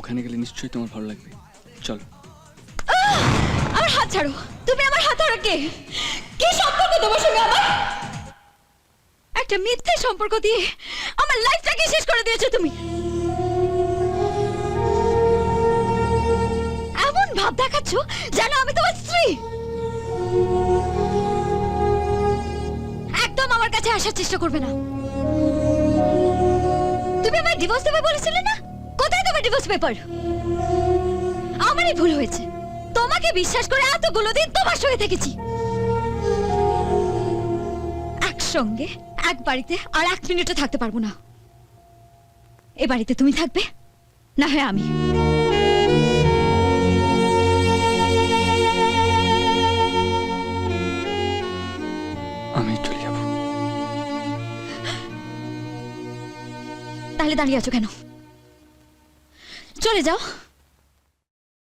ওখানে গেলে নিশ্চয়ই তোমার ভালো লাগবে। চলো। আমার হাত ছাড়ো। তুমি আমার হাত ধরো কে? কি সম্পর্ক তোমার সঙ্গে আমার? একটা মিথ্যে সম্পর্ক দিয়ে আমার লাইফটাকে শেষ করে দিয়েছ তুমি। এমন ভাব দেখাচ্ছ যেন আমি তোমার স্ত্রী। একদম আমার কাছে আসার চেষ্টা করবে না। তুমি আমার ডিভোর্স দেবে বলেছিলে না? তোমার ডিভোর্স পেপার আমারই ভুল হয়েছে। তোমাকে বিশ্বাস করে এতগুলো দিন তোমার সঙ্গে থেকেছি। একসঙ্গে এক বাড়িতে আর এক মিনিটও থাকতে পারব না। এ বাড়িতে তুমি থাকবে না হয় আমি। আমি চলে যাব। তাহলে দাঁড়িয়ে আছো কেন? চলে যাও।